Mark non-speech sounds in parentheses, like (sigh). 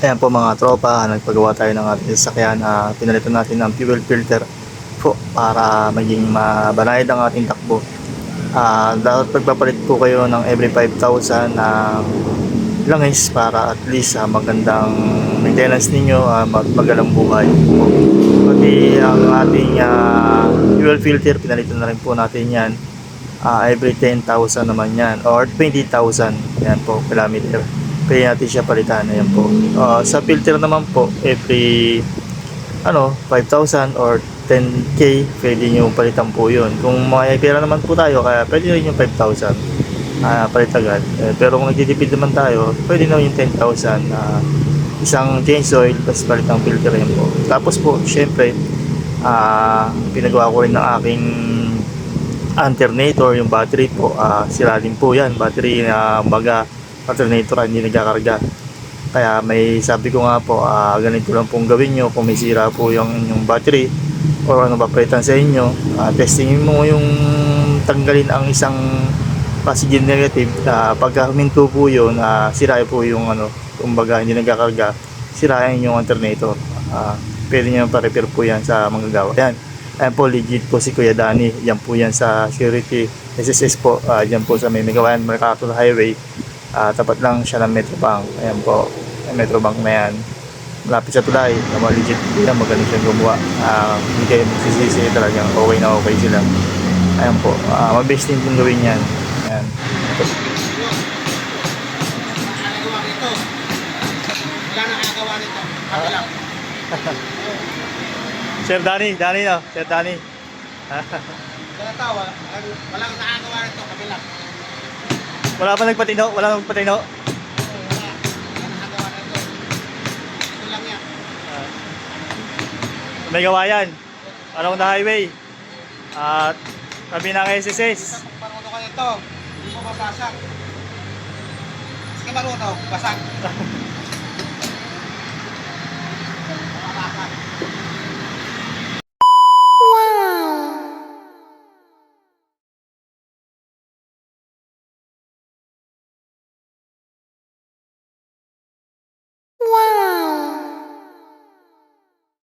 Ayan po mga tropa, nagpagawa tayo ng ating sasakyan. Uh, pinalitan natin ng fuel filter po para maging mabanayad ang ating takbo. Ah, dapat pagpapalit po kayo ng every 5,000 na langis para at least ah, magandang maintenance ninyo, uh, mag magalang buhay. Pati ang ating ah, fuel filter, pinalitan na rin po natin yan. Ah, every 10,000 naman yan or 20,000 yan po kilometer pwede natin siya palitan. Ayan po. Ah, sa filter naman po every ano 5,000 or 10k pwede nyo palitan po yun. Kung may pera naman po tayo kaya pwede rin yung 5,000 ah palit agad Eh, pero kung nagtitipid naman tayo pwede na yung 10,000 na isang change oil tapos palit ng filter yan po. Tapos po syempre ah pinagawa ko rin ng aking alternator yung battery po. Ah sira din po yan. Battery na baga alternator hindi nagkakarga kaya may sabi ko nga po ah, ganito lang pong gawin nyo kung may sira po yung inyong battery or ano papalitan sa inyo ah, testingin mo yung tanggalin ang isang positive negative ah, pagka huminto po yun ah, sira po yung ano kumbaga hindi nagkakarga sirain yung alternator ah, pwede nyo pa-repair po yan sa manggagawa yan Ayan po, legit po si Kuya Dani. Yan po yan sa security SSS po. Uh, yan po sa may Megawan Mercator Highway. Ah, tapat lang siya ng Metro Bank. Ayan po, yung Metro Bank na yan. Malapit sa tulay. Na mga legit yan. Magaling siyang gumawa. Ah, hindi kayo magsisisi talagang okay na okay sila. Ayan po. Uh, mabase din pong gawin yan. Ayan. Lang. (laughs) Sir Dani, Dani no? Sir Dani. Wala tawa. Walang nakagawa nito. Kami lang. Wala pa nagpatino? Wala nagpatino? Ito lang yan. May. Along the highway. At sabi ng SSS. Marunong ka nito, hindi mo mabasag. Sige marunong, basag. (laughs)